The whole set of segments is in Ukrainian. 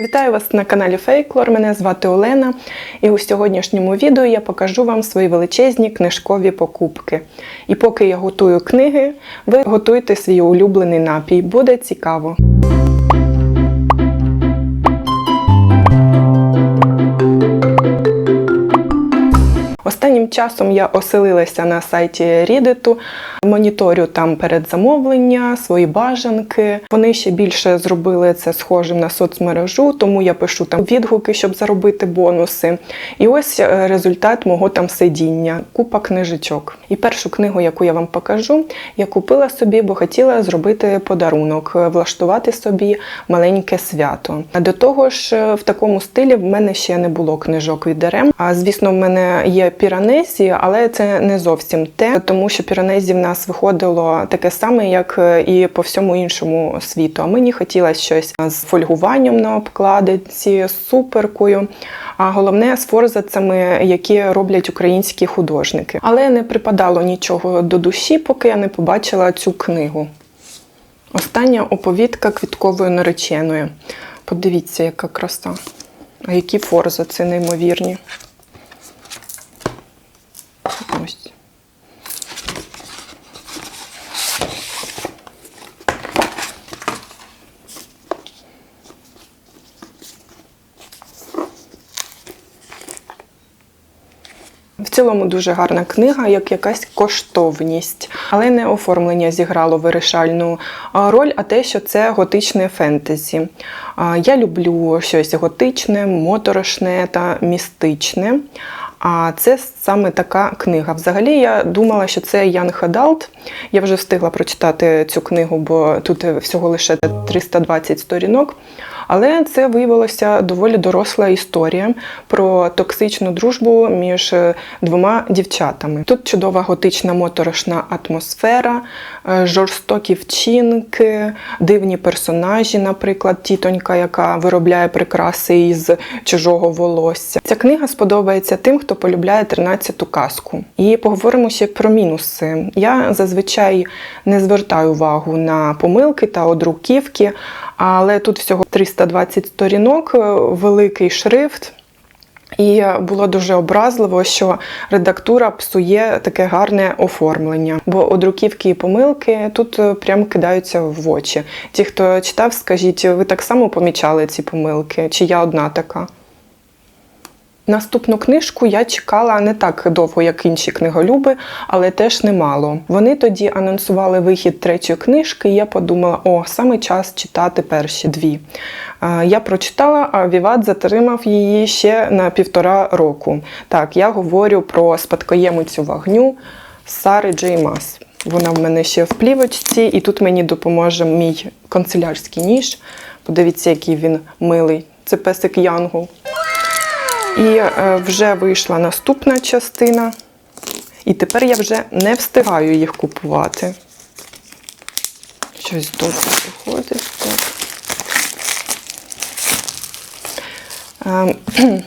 Вітаю вас на каналі Фейклор. Мене звати Олена, і у сьогоднішньому відео я покажу вам свої величезні книжкові покупки. І поки я готую книги, ви готуйте свій улюблений напій. Буде цікаво. Останнім часом я оселилася на сайті Reddit, моніторю там передзамовлення, свої бажанки. Вони ще більше зробили це схожим на соцмережу, тому я пишу там відгуки, щоб заробити бонуси. І ось е, результат мого там сидіння купа книжечок. І першу книгу, яку я вам покажу, я купила собі, бо хотіла зробити подарунок, е, влаштувати собі маленьке свято. А до того ж, е, в такому стилі в мене ще не було книжок від ДРМ. А звісно, в мене є піранезі, але це не зовсім те, тому що піранезі в нас виходило таке саме, як е, і по всьому іншому світу. А мені хотілося щось з фольгуванням на обкладинці, з суперкою. А головне з форзацями, які роблять українські художники. Але не припадало нічого до душі, поки я не побачила цю книгу. Остання оповідка квіткової нареченої. Подивіться, яка краса. А які форзаци неймовірні. Ось. В цілому дуже гарна книга, як якась коштовність, але не оформлення зіграло вирішальну роль, а те, що це готичне фентезі. Я люблю щось готичне, моторошне та містичне. А це саме така книга. Взагалі я думала, що це Ян Хадалт. Я вже встигла прочитати цю книгу, бо тут всього лише 320 сторінок. Але це виявилося доволі доросла історія про токсичну дружбу між двома дівчатами. Тут чудова готична моторошна атмосфера, е, жорстокі вчинки, дивні персонажі, наприклад, тітонька, яка виробляє прикраси із чужого волосся. Ця книга сподобається тим, хто полюбляє 13-ту казку. І поговоримо ще про мінуси. Я зазвичай не звертаю увагу на помилки та одруківки. Але тут всього 320 сторінок, е, великий шрифт. І було дуже образливо, що редактура псує таке гарне оформлення. Бо одруківки і помилки тут е, прям кидаються в очі. Ті, хто читав, скажіть, ви так само помічали ці помилки? Чи я одна така? Наступну книжку я чекала не так довго, як інші книголюби, але теж немало. Вони тоді анонсували вихід третьої книжки, і я подумала, о, саме час читати перші дві. Я прочитала, а Віват затримав її ще на півтора року. Так, я говорю про спадкоємицю вогню Сари Джей Мас. Вона в мене ще в плівочці, і тут мені допоможе мій канцелярський ніж. Подивіться, який він милий. Це песик Янгол. І е, вже вийшла наступна частина. І тепер я вже не встигаю їх купувати. Щось довго виходить. Ем,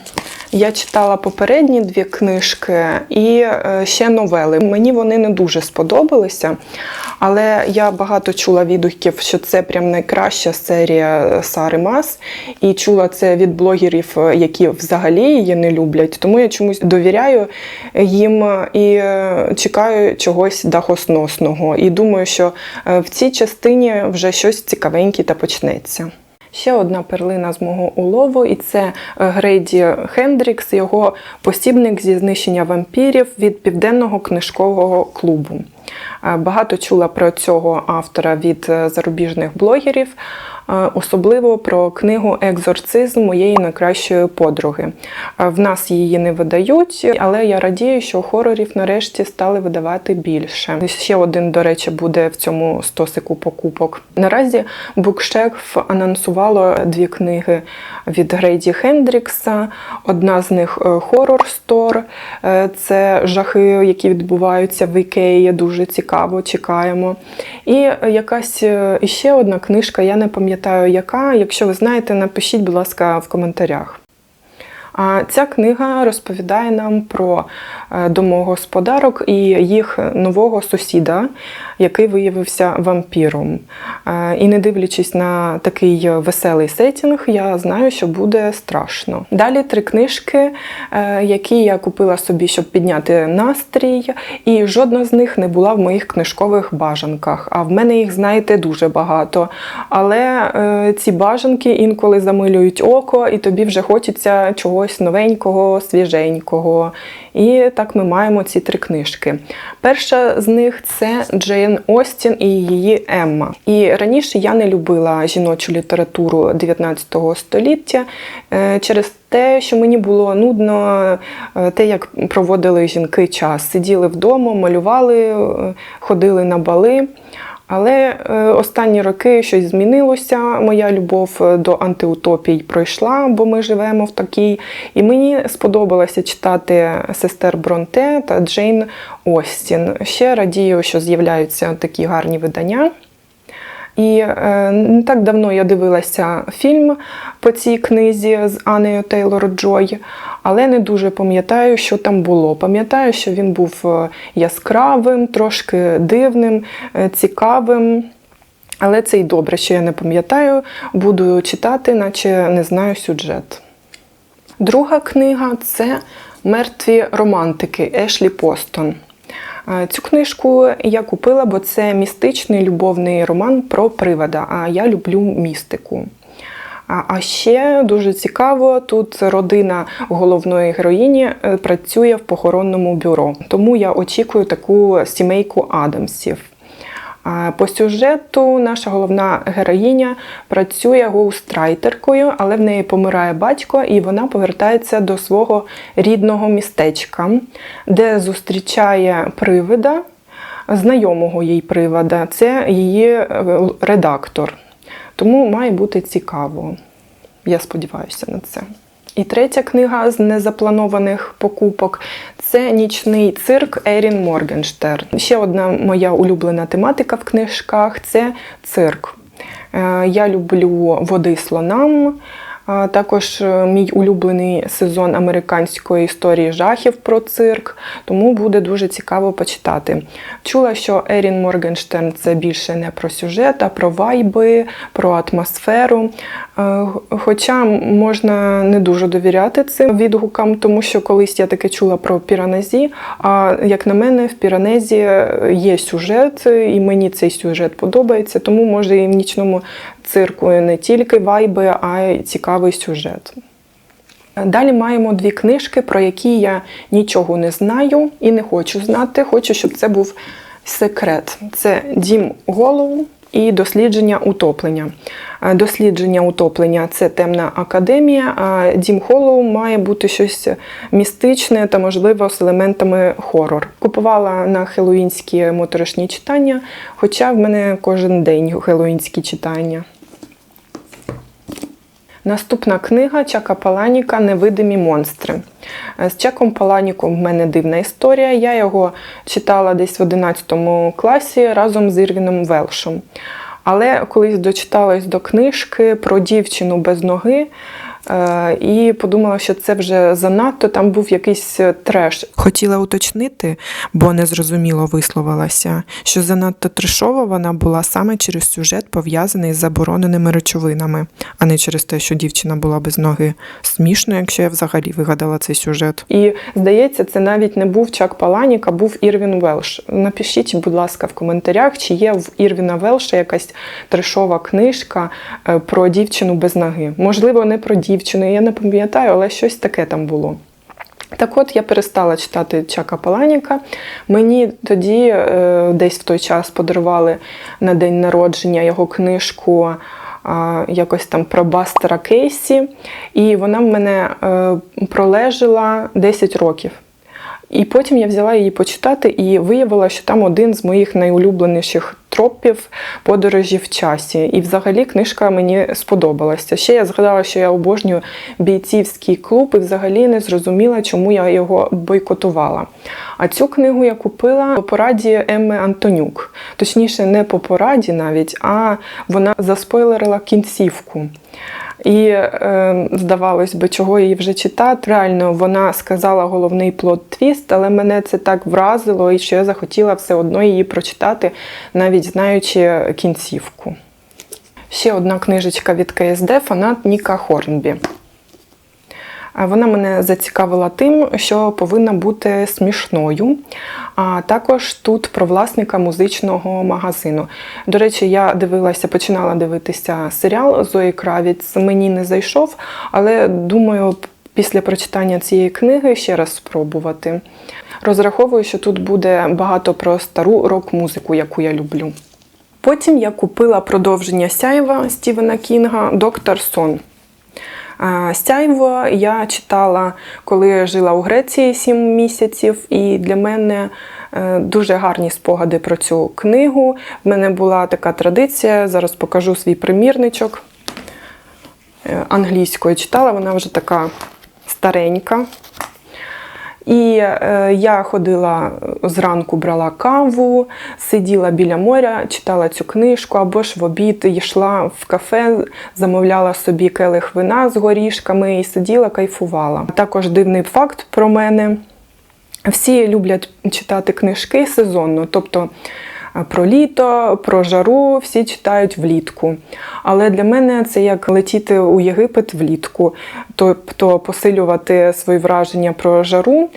я читала попередні дві книжки і е, ще новели. Мені вони не дуже сподобалися, але я багато чула відгуків, що це прям найкраща серія Сари Мас, і чула це від блогерів, які взагалі її не люблять. Тому я чомусь довіряю їм і е, чекаю чогось дахосносного. І думаю, що е, в цій частині вже щось цікавеньке та почнеться. Ще одна перлина з мого улову, і це Грейді Хендрікс, його посібник зі знищення вампірів від південного книжкового клубу. Багато чула про цього автора від зарубіжних блогерів, особливо про книгу Екзорцизм моєї найкращої подруги. В нас її не видають, але я радію, що хорорів нарешті стали видавати більше. Ще один, до речі, буде в цьому стосику покупок. Наразі Букшеф анонсувало дві книги від Грейді Хендрікса. Одна з них Хоррор Стор. Це жахи, які відбуваються в Ікеї. Дуже цікаво, чекаємо. І якась іще одна книжка, я не пам'ятаю, яка. Якщо ви знаєте, напишіть, будь ласка, в коментарях. А ця книга розповідає нам про е, домогосподарок і їх нового сусіда, який виявився вампіром. Е, І не дивлячись на такий веселий сетінг, я знаю, що буде страшно. Далі три книжки, е, які я купила собі, щоб підняти настрій, і жодна з них не була в моїх книжкових бажанках. А в мене їх, знаєте, дуже багато. Але ці бажанки інколи замилюють око, і тобі вже хочеться чогось новенького, свіженького. І так ми маємо ці три книжки. Перша з них це Джейн Остін і її Емма. І раніше я не любила жіночу літературу 19 століття е, через те, що мені було нудно е, те, як проводили жінки час. Сиділи вдома, малювали, е, ходили на бали. Але е, останні роки щось змінилося. Моя любов е, до антиутопій пройшла, бо ми живемо в такій. І мені сподобалося читати сестер Бронте та Джейн Остін. Ще радію, що з'являються такі гарні видання. І е, не так давно я дивилася фільм по цій книзі з Анею Тейлор Джой, але не дуже пам'ятаю, що там було. Пам'ятаю, що він був е, яскравим, трошки дивним, е, цікавим. Але це й добре, що я не пам'ятаю, буду читати, наче не знаю сюжет. Друга книга це Мертві романтики Ешлі Постон. Цю книжку я купила, бо це містичний любовний роман про привода, а я люблю містику. А- А ще дуже цікаво, тут родина головної героїні е, працює в похоронному бюро. Тому я очікую таку сімейку Адамсів. По сюжету наша головна героїня працює гоустрайтеркою, але в неї помирає батько, і вона повертається до свого рідного містечка, де зустрічає привида, знайомого їй привода. Це її е, редактор. Тому має бути цікаво. Я сподіваюся на це. І третя книга з незапланованих покупок це нічний цирк Ерін Моргенштерн. Ще одна моя улюблена тематика в книжках це цирк. Е, Я люблю води слонам. Також е, мій улюблений сезон американської історії жахів про цирк, тому буде дуже цікаво почитати. Чула, що Ерін Моргенштерн це більше не про сюжет, а про вайби, про атмосферу. Е, Хоча можна не дуже довіряти цим відгукам, тому що колись я таке чула про піранезі. А як на мене, в піранезі є сюжет, і мені цей сюжет подобається, тому може і в нічному цирку не тільки вайби, а й цікавий сюжет. Далі маємо дві книжки, про які я нічого не знаю і не хочу знати. Хочу, щоб це був секрет. Це Дім голову і дослідження утоплення. Е, Дослідження утоплення це темна академія, а Дім Холлоу має бути щось містичне та, можливо, з елементами хорор. Купувала на хеллоуінські моторошні читання, хоча в мене кожен день хеллоуінські читання. Наступна книга Чака Паланіка Невидимі монстри. З Чаком Паланіком в мене дивна історія. Я його читала десь в 11 класі разом з Ірвіном Велшем. Але колись дочиталась до книжки про дівчину без ноги е, і подумала, що це вже занадто, там був якийсь треш. Хотіла уточнити, бо незрозуміло висловилася, що занадто трешова вона була саме через сюжет, пов'язаний з забороненими речовинами, а не через те, що дівчина була без ноги. Смішно, якщо я взагалі вигадала цей сюжет. І здається, це навіть не був Чак Паланік, а був Ірвін Велш. Напишіть, будь ласка, в коментарях, чи є в Ірвіна Велша якась трешова книжка е, про дівчину без ноги. Можливо, не про дівчину, я не пам'ятаю, але щось таке там було. Так от я перестала читати Чака Паланіка. Мені тоді е, десь в той час подарували на день народження його книжку якось там про Бастера Кейсі, і вона в мене е, пролежала 10 років. І потім я взяла її почитати і виявила, що там один з моїх найулюбленіших тропів подорожі в часі. І взагалі книжка мені сподобалася. Ще я згадала, що я обожнюю бійцівський клуб і взагалі не зрозуміла, чому я його бойкотувала. А цю книгу я купила по пораді Емми Антонюк. Точніше, не по пораді навіть, а вона заспойлерила кінцівку. І е, здавалось би, чого її вже читати. Реально, вона сказала головний плод твіст, але мене це так вразило, і що я захотіла все одно її прочитати, навіть знаючи кінцівку. Ще одна книжечка від КСД фанат Ніка Хорнбі. Вона мене зацікавила тим, що повинна бути смішною. А також тут про власника музичного магазину. До речі, я дивилася, починала дивитися серіал Зої Кравіц. Мені не зайшов, але думаю, після прочитання цієї книги ще раз спробувати. Розраховую, що тут буде багато про стару рок-музику, яку я люблю. Потім я купила продовження сяєва Стівена Кінга Доктор Сон. А, Сяйво я читала, коли жила у Греції 7 місяців, і для мене е, дуже гарні спогади про цю книгу. В мене була така традиція, зараз покажу свій примірничок. Е, Англійською читала, вона вже така старенька. І е, я ходила е, зранку, брала каву, сиділа біля моря, читала цю книжку, або ж в обід йшла в кафе, замовляла собі келих вина з горішками і сиділа, кайфувала. Також дивний факт про мене. Всі люблять читати книжки сезонно, тобто про літо, про жару всі читають влітку. Але для мене це як летіти у Єгипет влітку, тобто посилювати свої враження про жару.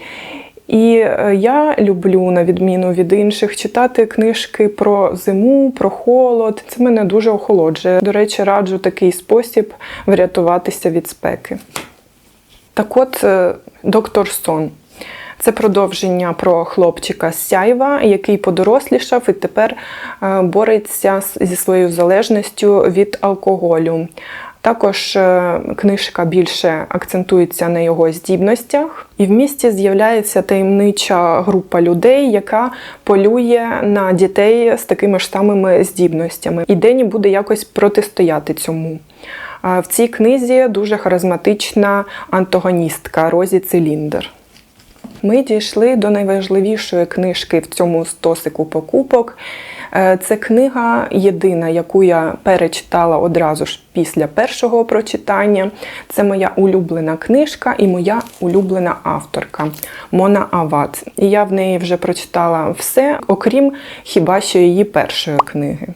І е, я люблю, на відміну від інших, читати книжки про зиму, про холод. Це мене дуже охолоджує. До речі, раджу такий спосіб врятуватися від спеки. Так от, е, доктор Сон. Це продовження про хлопчика з Сяйва, який подорослішав і тепер е, бореться зі своєю залежністю від алкоголю. Також е, книжка більше акцентується на його здібностях, і в місті з'являється таємнича група людей, яка полює на дітей з такими ж самими здібностями. І Дені буде якось протистояти цьому. В цій книзі дуже харизматична антагоністка Розі Циліндр. Ми дійшли до найважливішої книжки в цьому стосику покупок. Е, Це книга єдина, яку я перечитала одразу ж після першого прочитання. Це моя улюблена книжка і моя улюблена авторка Мона Ават. І я в неї вже прочитала все, окрім хіба що її першої книги.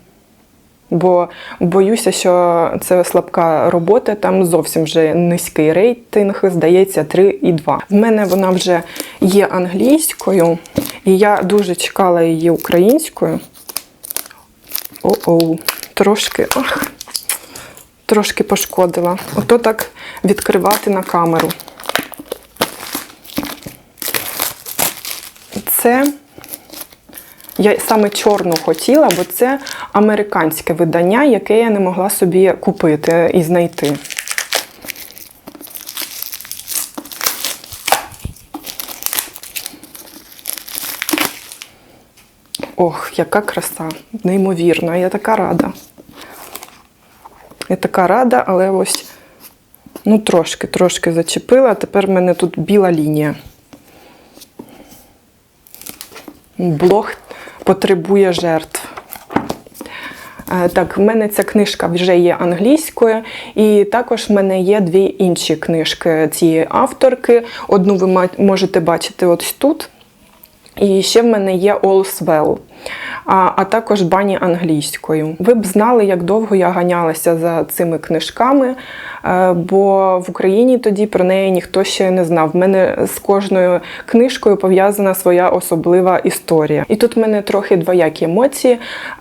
Бо боюся, що це слабка робота, там зовсім вже низький рейтинг, здається, 3,2. В мене вона вже є англійською, і я дуже чекала її українською. О-оу, трошки, ах, трошки пошкодила. Ото так відкривати на камеру. Це я саме чорну хотіла, бо це американське видання, яке я не могла собі купити і знайти. Ох, яка краса, неймовірно, я така рада. Я така рада, але ось ну трошки, трошки зачепила, тепер в мене тут біла лінія. Блог потребує жертв. Е, Так, в мене ця книжка вже є англійською, і також в мене є дві інші книжки цієї авторки. Одну ви можете бачити ось тут. І ще в мене є All's Well, а, а також бані англійською. Ви б знали, як довго я ганялася за цими книжками, е, бо в Україні тоді про неї ніхто ще не знав. В мене з кожною книжкою пов'язана своя особлива історія. І тут в мене трохи двоякі емоції.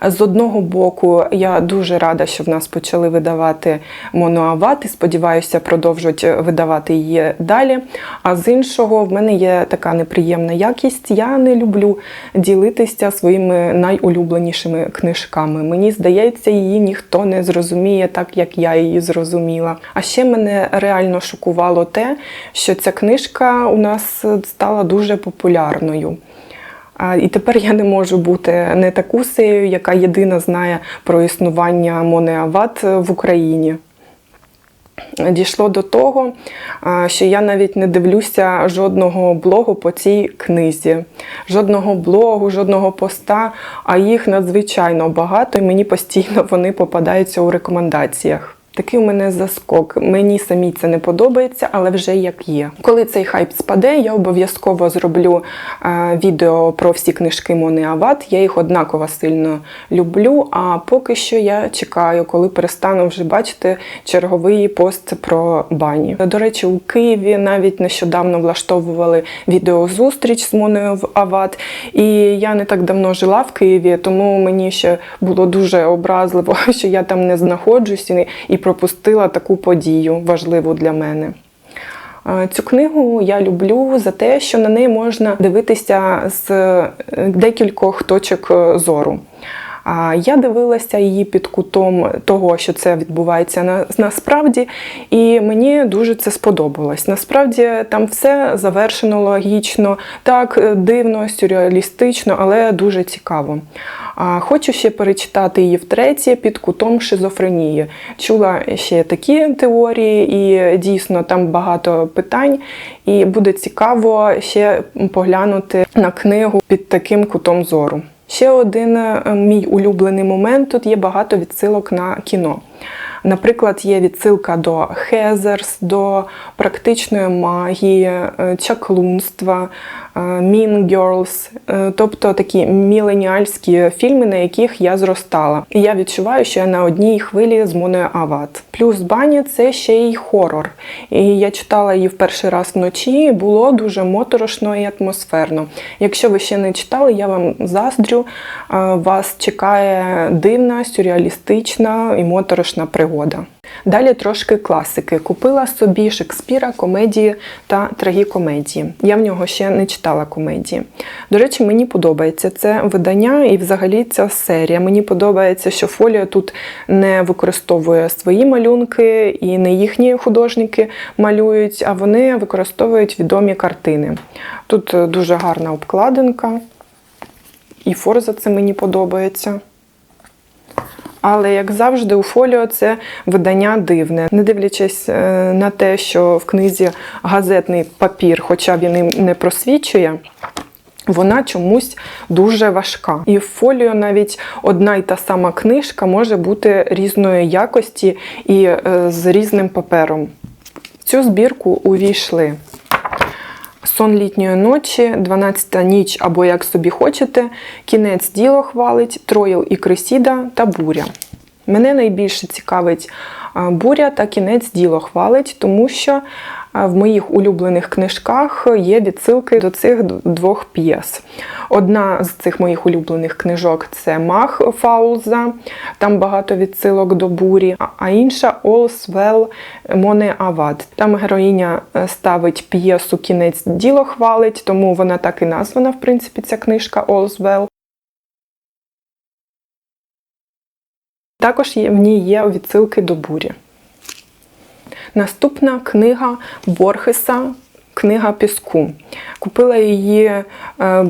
З одного боку, я дуже рада, що в нас почали видавати моноават, і сподіваюся, продовжують видавати її далі. А з іншого, в мене є така неприємна якість. Я не люблю ділитися своїми найулюбленішими книжками. Мені здається, її ніхто не зрозуміє так, як я її зрозуміла. А ще мене реально шокувало те, що ця книжка у нас стала дуже популярною. І тепер я не можу бути не такусею, яка єдина знає про існування Монеават в Україні. Дійшло до того, що я навіть не дивлюся жодного блогу по цій книзі, жодного блогу, жодного поста, а їх надзвичайно багато, і мені постійно вони попадаються у рекомендаціях. Такий у мене заскок. Мені самі це не подобається, але вже як є. Коли цей хайп спаде, я обов'язково зроблю е, відео про всі книжки Мони Ават. Я їх однаково сильно люблю. А поки що я чекаю, коли перестану вже бачити черговий пост про бані. До речі, у Києві навіть нещодавно влаштовували відеозустріч з Моною Ават. І я не так давно жила в Києві, тому мені ще було дуже образливо, що я там не знаходжусь і, пропустила таку подію важливу для мене. Е, Цю книгу я люблю за те, що на неї можна дивитися з е, декількох точок е, зору. А я дивилася її під кутом того, що це відбувається на, насправді, і мені дуже це сподобалось. Насправді там все завершено логічно, так е, дивно, сюрреалістично, але дуже цікаво. Хочу ще перечитати її втретє під кутом шизофренії. Чула ще такі теорії, і дійсно там багато питань. І буде цікаво ще поглянути на книгу під таким кутом зору. Ще один е, мій улюблений момент тут є багато відсилок на кіно. Наприклад, є відсилка до Хезерс, до практичної магії, е, чаклунства, Mean Girls, е, тобто такі міленіальські фільми, на яких я зростала. І я відчуваю, що я на одній хвилі з Моною Ават. Плюс бані це ще й хорор. І я читала її в перший раз вночі. Було дуже моторошно і атмосферно. Якщо ви ще не читали, я вам заздрю. Е, Вас чекає дивна, сюрреалістична і моторошна пригода. Далі трошки класики. Купила собі Шекспіра, комедії та трагікомедії. Я в нього ще не читала комедії. До речі, мені подобається це видання і взагалі ця серія. Мені подобається, що фоліо тут не використовує свої малюнки і не їхні художники малюють, а вони використовують відомі картини. Тут е, дуже гарна обкладинка, і форза це мені подобається. Але, як завжди, у фоліо це видання дивне. Не дивлячись е, на те, що в книзі газетний папір, хоча він і не просвічує, вона чомусь дуже важка. І в фоліо навіть одна й та сама книжка може бути різної якості і е, з різним папером. В цю збірку увійшли. Сон літньої ночі, 12 ніч або як собі хочете, кінець діло хвалить, Троїл і Кресіда та буря. Мене найбільше цікавить буря та кінець діло хвалить, тому що в моїх улюблених книжках є відсилки до цих двох п'єс. Одна з цих моїх улюблених книжок це Мах Фаулза, там багато відсилок до бурі, а- інша All's Well Моне Ават. Там героїня е, ставить п'єсу Кінець діло хвалить, тому вона так і названа, в принципі, ця книжка All's Well. Також в ній є відсилки до бурі. Наступна книга Борхеса Книга піску. Купила її е,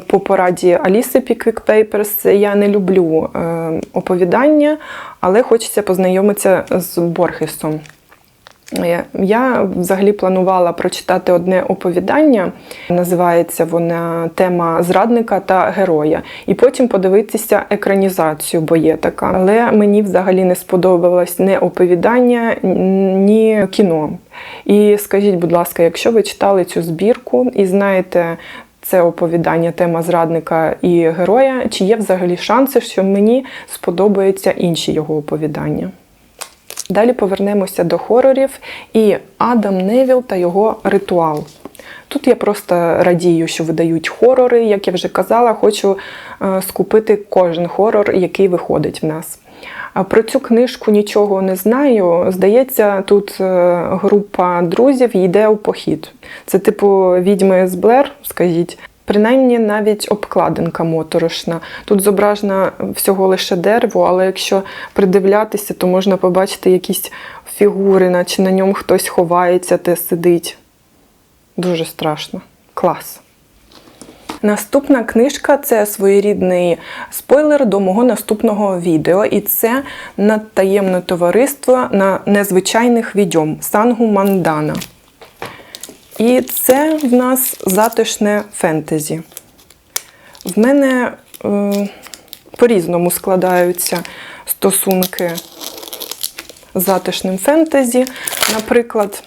по пораді Аліси Pickwick Papers. Я не люблю е, оповідання, але хочеться познайомитися з Борхесом. Е, Я взагалі планувала прочитати одне оповідання, називається вона Тема зрадника та героя, і потім подивитися екранізацію, бо є така. Але мені взагалі не сподобалось ні оповідання, ні кіно. І скажіть, будь ласка, якщо ви читали цю збірку і знаєте. Це оповідання, тема зрадника і героя. Чи є взагалі шанси, що мені сподобаються інші його оповідання? Далі повернемося до хорорів і Адам Невіл та його ритуал. Тут я просто радію, що видають хорори. Як я вже казала, хочу е, скупити кожен хорор, який виходить в нас. Про цю книжку нічого не знаю. Здається, тут е, група друзів йде у похід. Це типу відьми з Блер, скажіть. Принаймні навіть обкладинка моторошна. Тут зображено всього лише дерево, але якщо придивлятися, то можна побачити якісь фігури, наче на ньому хтось ховається та сидить. Дуже страшно. Клас. Наступна книжка це своєрідний спойлер до мого наступного відео, і це надтаємне товариство на незвичайних відьом Сангу Мандана. І це в нас затишне фентезі. В мене е, по-різному складаються стосунки з затишним фентезі. Наприклад,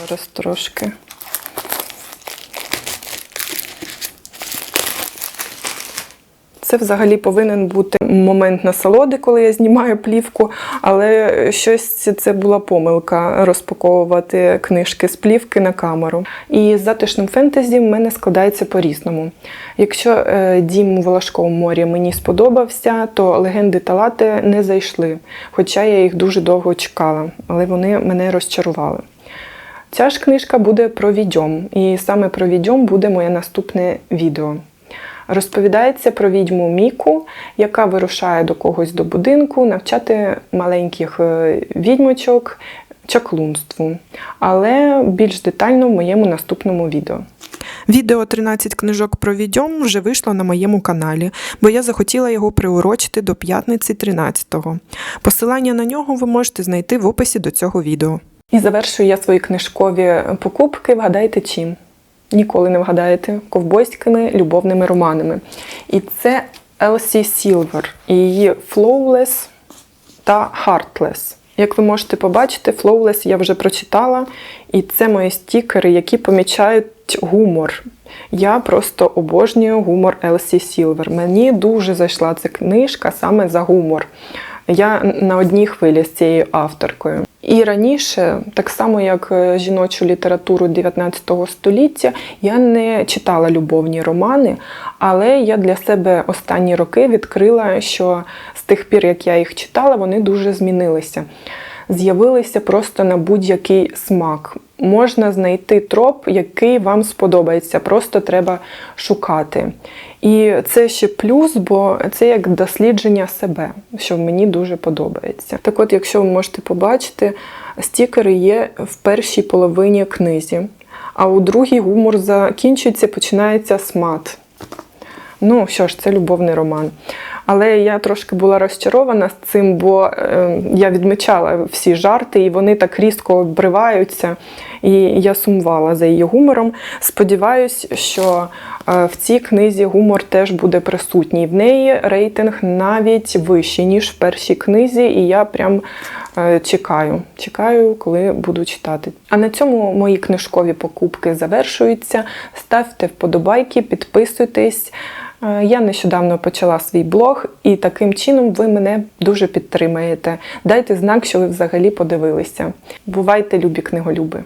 зараз трошки. Це взагалі повинен бути момент насолоди, коли я знімаю плівку, але щось це була помилка розпаковувати книжки з плівки на камеру. І з затишним фентезі в мене складається по-різному. Якщо е, дім у Волошковому морі мені сподобався, то легенди та лати не зайшли, хоча я їх дуже довго чекала, але вони мене розчарували. Ця ж книжка буде про відьом, і саме про відьом буде моє наступне відео. Розповідається про відьму Міку, яка вирушає до когось до будинку навчати маленьких е, відьмочок чаклунству, але більш детально в моєму наступному відео. Відео 13 книжок про відьом вже вийшло на моєму каналі, бо я захотіла його приурочити до п'ятниці 13-го. Посилання на нього ви можете знайти в описі до цього відео. І завершую я свої книжкові покупки. Вгадайте чим? Ніколи не вгадаєте ковбойськими любовними романами. І це Елсі Сілвер і її Flawless та Heartless. Як ви можете побачити, Flawless я вже прочитала, і це мої стікери, які помічають гумор. Я просто обожнюю гумор Елсі Сілвер. Мені дуже зайшла ця книжка саме за гумор. Я на одній хвилі з цією авторкою. І раніше, так само як е, жіночу літературу 19 століття, я не читала любовні романи, але я для себе останні роки відкрила, що з тих пір, як я їх читала, вони дуже змінилися. З'явилися просто на будь-який смак. Можна знайти троп, який вам сподобається, просто треба шукати. І це ще плюс, бо це як дослідження себе, що мені дуже подобається. Так от, якщо ви можете побачити, стікери є в першій половині книзі, а у другій гумор закінчується, починається смат. Ну що ж, це любовний роман. Але я трошки була розчарована з цим, бо е, я відмічала всі жарти, і вони так різко обриваються. І я сумувала за її гумором. Сподіваюсь, що е, в цій книзі гумор теж буде присутній. В неї рейтинг навіть вищий, ніж в першій книзі, і я прям е, чекаю. Чекаю, коли буду читати. А на цьому мої книжкові покупки завершуються. Ставте вподобайки, підписуйтесь. Е, Я нещодавно почала свій блог, і таким чином ви мене дуже підтримаєте. Дайте знак, що ви взагалі подивилися. Бувайте, любі книголюби!